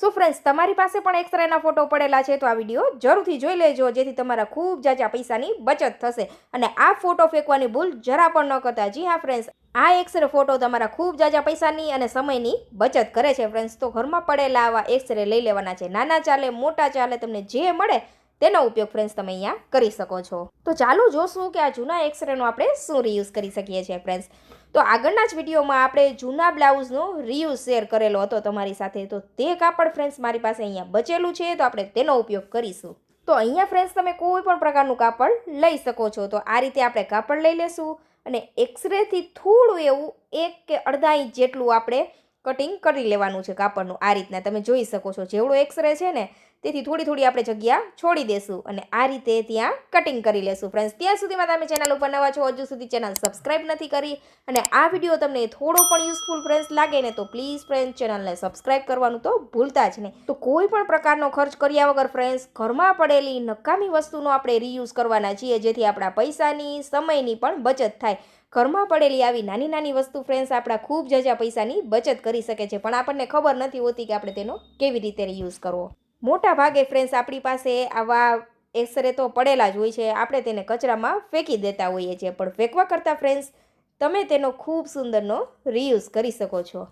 So friends તમારી પાસે પણ એક્સરેના ફોટો પડેલા છે, તો આ વીડિયો જરૂરથી જોઈ લેજો, જેથી તમારા ખૂબ જાજા પૈસાની બચત થશે. અને આ ફોટો ફેંકવાની ભૂલ જરા પણ ન કરતા. જી હા ફ્રેન્ડ્સ આ એક્સરે ફોટો તમારા ખૂબ જાજા પૈસાની અને સમયની બચત કરે છે ફ્રેન્ડ્સ તો ઘરમાં પડેલા આવા એક્સરે લઈ લેવાના છે. નાના ચાલે, મોટા ચાલે, તમને જે મળે તેનો ઉપયોગ ફ્રેન્ડ્સ તમે અહીંયા કરી શકો છો. તો ચાલો જોશું કે આ જૂના એક્સરેનો આપણે શું રીયુઝ કરી શકીએ છીએ ફ્રેન્ડ્સ તો આગળના જ વિડીયોમાં આપણે જૂના બ્લાઉઝનો રિયુઝ શેર કરેલો હતો તમારી સાથે. તો તે કાપડ ફ્રેન્ડ્સ મારી પાસે અહીંયા બચેલું છે. તો આપણે તેનો ઉપયોગ કરીશું. તો અહીંયા ફ્રેન્ડ્સ તમે કોઈ પણ પ્રકારનું કાપડ લઈ શકો છો. તો આ રીતે આપણે કાપડ લઈ લેશું અને એક્સરેથી થોડું એવું એક કે અડધા ઇંચ જેટલું આપણે કટિંગ કરી લેવાનું છે કાપડનું. આ રીતના તમે જોઈ શકો છો. જેવડો એક્સરે છે ને, તેથી થોડી થોડી આપણે જગ્યા છોડી દેશું અને આ રીતે ત્યાં કટિંગ કરી લેશું. ફ્રેન્ડ્સ ત્યાં સુધીમાં તમે ચેનલ ઉપર નવા છો, હજુ સુધી ચેનલ સબસ્ક્રાઈબ નથી કરી અને આ વીડિયો તમને થોડો પણ યુઝફુલ ફ્રેન્ડ્સ લાગે ને તો પ્લીઝ ફ્રેન્ડ્સ ચેનલને સબસ્ક્રાઈબ કરવાનું તો ભૂલતા જ નહીં. તો કોઈ પણ પ્રકારનો ખર્ચ કર્યા વગર ફ્રેન્ડ્સ ઘરમાં પડેલી નકામી વસ્તુનો આપણે રીયુઝ કરવાના છીએ, જેથી આપણા પૈસાની સમયની પણ બચત થાય. ઘરમાં પડેલી આવી નાની નાની વસ્તુ ફ્રેન્ડ્સ આપણા ખૂબ જજા પૈસાની બચત કરી શકે છે. પણ આપણને ખબર નથી હોતી કે આપણે તેનો કેવી રીતે યુઝ કરવો. મોટા ભાગે ફ્રેન્ડ્સ આપણી પાસે આવા એક્સરે તો પડેલા જ હોય છે. આપણે તેને કચરામાં ફેંકી દેતા હોઈએ છીએ. પણ ફેંકવા કરતાં ફ્રેન્ડ્સ તમે તેનો ખૂબ સુંદરનો રીયુઝ કરી શકો છો.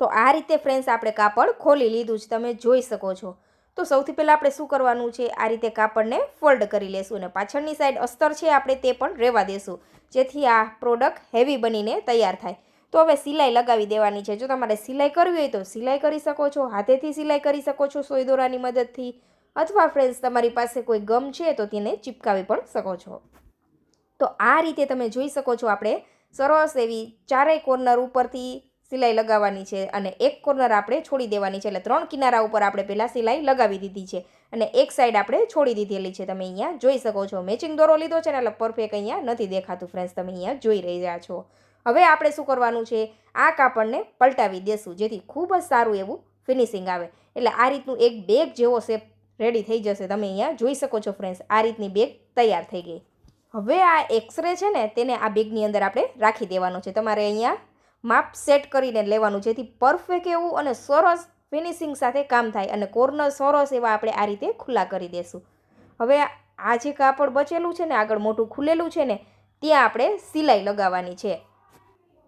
તો આ રીતે ફ્રેન્ડ્સ આપણે કાપડ ખોલી લીધું છે તમે જોઈ શકો છો. તો સૌથી પહેલાં આપણે શું કરવાનું છે? આ રીતે કાપડને ફોલ્ડ કરી લેશું અને પાછળની સાઈડ અસ્તર છે આપણે તે પણ રહેવા દેશું. જેથી આ પ્રોડક્ટ હેવી બનીને તૈયાર થાય. તો હવે સિલાઈ લગાવી દેવાની છે. જો તમારે સિલાઈ કરવી હોય તો સિલાઈ કરી શકો છો, હાથેથી સિલાઈ કરી શકો છો સોય દોરાની મદદથી. અથવા ફ્રેન્ડ્સ તમારી પાસે કોઈ ગમ છે તો તેને ચિપકાવી પણ શકો છો. તો આ રીતે તમે જોઈ શકો છો આપણે સરસ એવી ચારેય કોર્નર ઉપરથી સિલાઈ લગાવવાની છે અને એક કોર્નર આપણે છોડી દેવાની છે. એટલે ત્રણ કિનારા ઉપર આપણે પહેલાં સિલાઈ લગાવી દીધી છે અને એક સાઈડ આપણે છોડી દીધેલી છે. તમે અહીંયા જોઈ શકો છો. મેચિંગ દોરો લીધો છે ને એટલે પરફેક્ટ અહીંયા નથી દેખાતું ફ્રેન્ડ્સ તમે અહીંયા જોઈ રહ્યા છો. હવે આપણે શું કરવાનું છે? આ કાપડને પલટાવી દેશું જેથી ખૂબ જ સારું એવું ફિનિશિંગ આવે. એટલે આ રીતનું એક બેગ જેવો શેપ રેડી થઈ જશે. તમે અહીંયા જોઈ શકો છો ફ્રેન્ડ્સ આ રીતની બેગ તૈયાર થઈ ગઈ. હવે આ એક્સરે છે ને, તેને આ બેગની અંદર આપણે રાખી દેવાનો છે. તમારે અહીંયા માપ સેટ કરીને લેવાનું, જેથી પરફેક્ટ એવું અને સરસ ફિનિશિંગ સાથે કામ થાય અને કોર્નર સરસ એવા આપણે આ રીતે ખુલ્લા કરી દેશું. હવે આ જે કાપડ બચેલું છે ને, આગળ મોટું ખુલેલું છે ને, ત્યાં આપણે સિલાઈ લગાવવાની છે.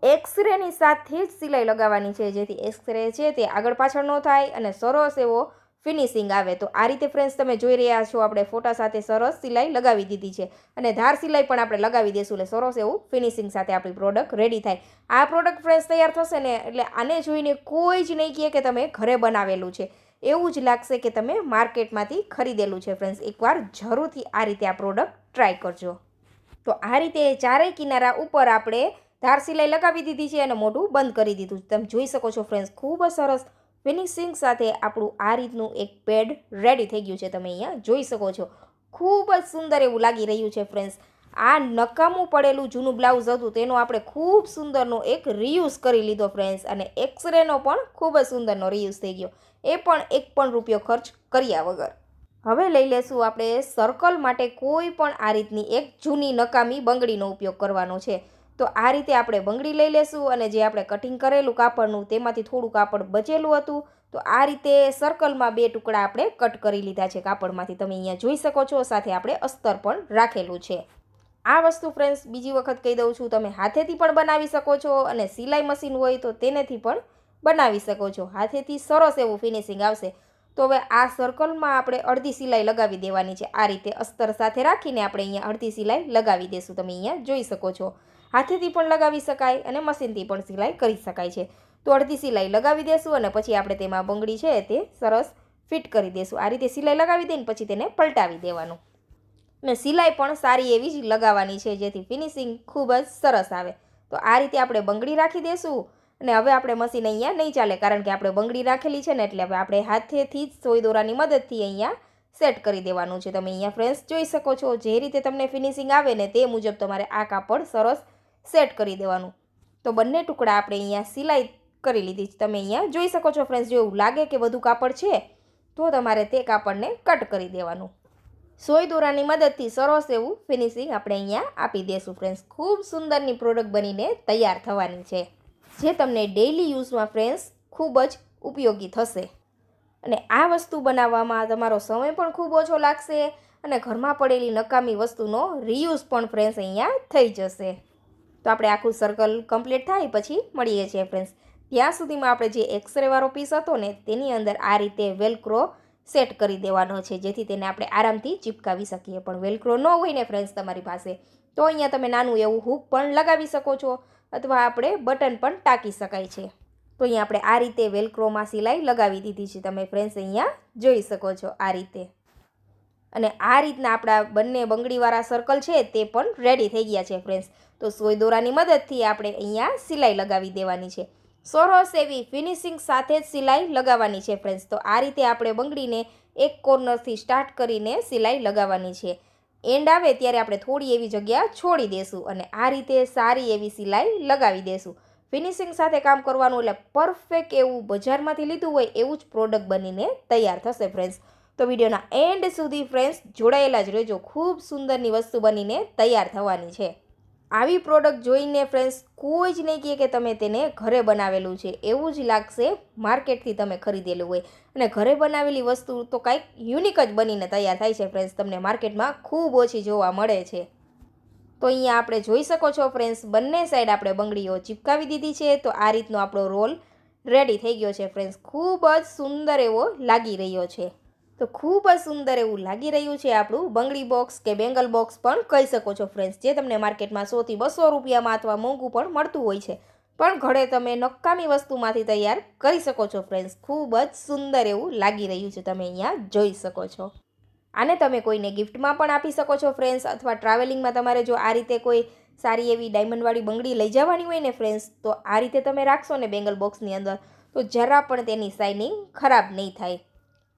એક્સરેની સાથે જ સિલાઈ લગાવવાની છે, જેથી એક્સરે છે તે આગળ પાછળ ન થાય અને સરસ એવો ફિનિશિંગ આવે. તો આ રીતે ફ્રેન્ડ્સ તમે જોઈ રહ્યા છો, આપણે ફોટા સાથે સરસ સિલાઈ લગાવી દીધી છે. અને ધાર સિલાઈ પણ આપણે લગાવી દઈશું એટલે સરસ એવું ફિનિશિંગ સાથે આપણી પ્રોડક્ટ રેડી થાય. આ પ્રોડક્ટ ફ્રેન્ડ્સ તૈયાર થશે ને એટલે આને જોઈને કોઈ જ નહીં કહે કે તમે ઘરે બનાવેલું છે. એવું જ લાગશે કે તમે માર્કેટમાંથી ખરીદેલું છે ફ્રેન્ડ્સ એકવાર જરૂરથી આ રીતે આ પ્રોડક્ટ ટ્રાય કરજો. તો આ રીતે ચારેય કિનારા ઉપર આપણે ધાર સિલાઈ લગાવી દીધી છે અને મોઢું બંધ કરી દીધું તમે જોઈ શકો છો ફ્રેન્ડ્સ ખૂબ જ સરસ ફિનિશિંગ સાથે આપણું આ રીતનું એક પેડ રેડી થઈ ગયું છે. તમે અહીંયા જોઈ શકો છો. ખૂબ જ સુંદર એવું લાગી રહ્યું છે ફ્રેન્ડ્સ આ નકામું પડેલું જૂનું બ્લાઉઝ હતું, તેનો આપણે ખૂબ સુંદરનો એક રીયુઝ કરી લીધો ફ્રેન્ડ્સ અને એક્સરેનો પણ ખૂબ જ સુંદરનો રીયુઝ થઈ ગયો. એ પણ એક પણ રૂપિયો ખર્ચ કર્યા વગર. હવે લઈ લેશું આપણે સર્કલ માટે કોઈ પણ આ રીતની એક જૂની નકામી બંગડીનો ઉપયોગ કરવાનો છે. તો આ રીતે આપણે બંગડી લઈ લેશું અને જે આપણે કટિંગ કરેલું કાપડનું તેમાંથી થોડું કાપડ બચેલું હતું, તો આ રીતે સર્કલમાં બે ટુકડા આપણે કટ કરી લીધા છે કાપડમાંથી. તમે અહીંયા જોઈ શકો છો, સાથે આપણે અસ્તર પણ રાખેલું છે. આ વસ્તુ ફ્રેન્ડ્સ બીજી વખત કહી દઉં છું, તમે હાથેથી પણ બનાવી શકો છો અને સિલાઈ મશીન હોય તો તેનેથી પણ બનાવી શકો છો. હાથેથી સરસ એવું ફિનિશિંગ આવશે. તો હવે આ સર્કલમાં આપણે અડધી સિલાઈ લગાવી દેવાની છે. આ રીતે અસ્તર સાથે રાખીને આપણે અહીંયા અડધી સિલાઈ લગાવી દેશું. તમે અહીંયા જોઈ શકો છો. હાથેથી પણ લગાવી શકાય અને મશીનથી પણ સિલાઈ કરી શકાય છે. તો અડધી સિલાઈ લગાવી દેશું અને પછી આપણે તેમાં બંગડી છે તે સરસ ફિટ કરી દેશું. આ રીતે સિલાઈ લગાવી દઈને પછી તેને પલટાવી દેવાનું. અને સિલાઈ પણ સારી એવી જ લગાવવાની છે, જેથી ફિનિશિંગ ખૂબ જ સરસ આવે. તો આ રીતે આપણે બંગડી રાખી દેશું અને હવે આપણે મશીન અહીંયા નહીં ચાલે, કારણ કે આપણે બંગડી રાખેલી છે ને, એટલે હવે આપણે હાથેથી જ સોય દોરાની મદદથી અહીંયા સેટ કરી દેવાનું છે. તમે અહીંયા ફ્રેન્ડ્સ જોઈ શકો છો, જે રીતે તમને ફિનિશિંગ આવે ને તે મુજબ તમારે આ કાપડ સરસ સેટ કરી દેવાનું. તો બંને ટુકડા આપણે અહીંયા સિલાઈ કરી લીધી તમે અહીંયા જોઈ શકો છો ફ્રેન્ડ્સ જો એવું લાગે કે વધુ કાપડ છે, તો તમારે તે કાપડને કટ કરી દેવાનું. સોય દોરાની મદદથી સરસ એવું ફિનિશિંગ આપણે અહીંયા આપી દઈશું ફ્રેન્ડ્સ ખૂબ સુંદરની પ્રોડક્ટ બનીને તૈયાર થવાની છે. જે તમને ડેઇલી યુઝમાં ફ્રેન્ડ્સ ખૂબ જ ઉપયોગી થશે. અને આ વસ્તુ બનાવવામાં તમારો સમય પણ ખૂબ ઓછો લાગશે અને ઘરમાં પડેલી નકામી વસ્તુનો રિયુઝ પણ ફ્રેન્ડ્સ અહીંયા થઈ જશે. તો આપણે આખું સર્કલ કમ્પ્લીટ થાય, પછી મળીએ છીએ ફ્રેન્ડ્સ ત્યાં સુધીમાં આપણે જે એક્સરેવાળો પીસ હતો ને, તેની અંદર આ રીતે વેલક્રો સેટ કરી દેવાનો છે, જેથી તેને આપણે આરામથી ચિપકાવી શકીએ. પણ વેલક્રો ન હોય ને ફ્રેન્ડ્સ તમારી પાસે, તો અહીંયા તમે નાનું એવું હૂક પણ લગાવી શકો છો, અથવા આપણે બટન પણ ટાંકી શકાય છે. તો અહીંયા આપણે આ રીતે વેલક્રોમાં સિલાઈ લગાવી દીધી છે, તમે ફ્રેન્ડ્સ અહીંયા જોઈ શકો છો આ રીતે. અને આ રીતના આપણા બંને બંગડીવાળા સર્કલ છે તે પણ રેડી થઈ ગયા છે ફ્રેન્ડ્સ તો સોય દોરાની મદદથી આપણે અહીંયા સિલાઈ લગાવી દેવાની છે. સરસ એવી ફિનિશિંગ સાથે જ સિલાઈ લગાવવાની છે ફ્રેન્ડ્સ તો આ રીતે આપણે બંગડીને એક કોર્નરથી સ્ટાર્ટ કરીને સિલાઈ લગાવવાની છે. એન્ડ આવે ત્યારે આપણે થોડી એવી જગ્યા છોડી દેશું અને આ રીતે સારી એવી સિલાઈ લગાવી દેશું. ફિનિશિંગ સાથે કામ કરવાનું એટલે પરફેક્ટ એવું બજારમાંથી લીધું હોય એવું જ પ્રોડક્ટ બનીને તૈયાર થશે ફ્રેન્ડ્સ તો વિડીયોના એન્ડ સુધી ફ્રેન્ડ્સ જોડાયેલા જ રહેજો. ખૂબ સુંદરની વસ્તુ બનીને તૈયાર થવાની છે. આવી પ્રોડક્ટ જોઈને ફ્રેન્ડ્સ કોઈ જ નહીં કહે કે તમે તેને ઘરે બનાવેલું છે. એવું જ લાગશે માર્કેટથી તમે ખરીદેલું હોય. અને ઘરે બનાવેલી વસ્તુ તો કાંઈક યુનિક જ બનીને તૈયાર થાય છે ફ્રેન્ડ્સ તમને માર્કેટમાં ખૂબ ઓછી જોવા મળે છે. તો અહીંયા આપણે જોઈ શકો છો ફ્રેન્ડ્સ બંને સાઈડ આપણે બંગડીઓ ચિપકાવી દીધી છે. તો આ રીતનો આપણો રોલ રેડી થઈ ગયો છે ફ્રેન્ડ્સ ખૂબ જ સુંદર એવો લાગી રહ્યો છે. તો ખૂબ જ સુંદર એવું લાગી રહ્યું છે આપણું બંગડી બોક્સ કે બેંગલ બોક્સ પણ કહી શકો છો ફ્રેન્ડ્સ જે તમને માર્કેટમાં સોથી બસો રૂપિયામાં અથવા મોંઘું પણ મળતું હોય છે. પણ ઘરે તમે નકામી વસ્તુમાંથી તૈયાર કરી શકો છો ફ્રેન્ડ્સ ખૂબ જ સુંદર એવું લાગી રહ્યું છે તમે અહીંયા જોઈ શકો છો. આને તમે કોઈને ગિફ્ટમાં પણ આપી શકો છો ફ્રેન્ડ્સ અથવા ટ્રાવેલિંગમાં તમારે જો આ રીતે કોઈ સારી એવી ડાયમંડવાળી બંગડી લઈ જવાની હોય ને ફ્રેન્ડ્સ તો આ રીતે તમે રાખશો ને બેંગલ બોક્સની અંદર, તો જરા પણ તેની શાઇનિંગ ખરાબ નહીં થાય.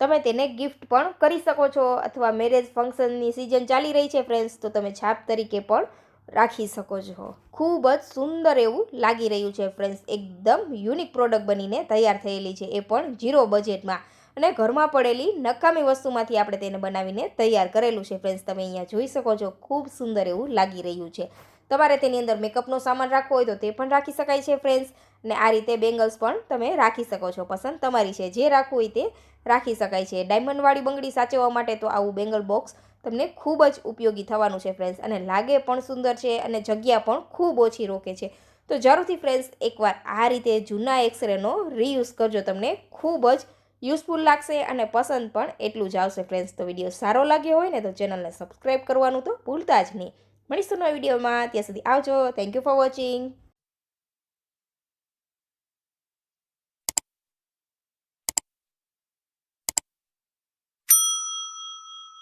તમે તેને ગિફ્ટ પણ કરી શકો છો અથવા મેરેજ ફંક્શનની સિઝન ચાલી રહી છે ફ્રેન્ડ્સ તો તમે છાપ તરીકે પણ રાખી શકો છો. ખૂબ જ સુંદર એવું લાગી રહ્યું છે ફ્રેન્ડ્સ એકદમ યુનિક પ્રોડક્ટ બનીને તૈયાર થયેલી છે, એ પણ ઝીરો બજેટમાં અને ઘરમાં પડેલી નકામી વસ્તુમાંથી આપણે તેને બનાવીને તૈયાર કરેલું છે ફ્રેન્ડ્સ તમે અહીંયા જોઈ શકો છો, ખૂબ સુંદર એવું લાગી રહ્યું છે. તમારે તેની અંદર મેકઅપનો સામાન રાખવો હોય તો તે પણ રાખી શકાય છે ફ્રેન્ડ્સ અને આ રીતે બેંગલ્સ પણ તમે રાખી શકો છો, પસંદ તમારી છે, જે રાખવું હોય તે રાખી શકાય છે. ડાયમંડવાળી બંગડી સાચવવા માટે તો આવું બેંગલ બોક્સ તમને ખૂબ જ ઉપયોગી થવાનું છે ફ્રેન્ડ્સ અને લાગે પણ સુંદર છે અને જગ્યા પણ ખૂબ ઓછી રોકે છે. તો જરૂરથી ફ્રેન્ડ્સ એકવાર આ રીતે જૂના એક્સરેનો રીયુઝ કરજો. તમને ખૂબ જ યુઝફુલ લાગશે અને પસંદ પણ એટલું જ આવશે ફ્રેન્ડ્સ તો વીડિયો સારો લાગ્યો હોય ને તો ચેનલને સબસ્ક્રાઈબ કરવાનું તો ભૂલતા જ નહીં. મળીશું નવા વિડીયોમાં. ત્યાં સુધી આવજો. Thank you for watching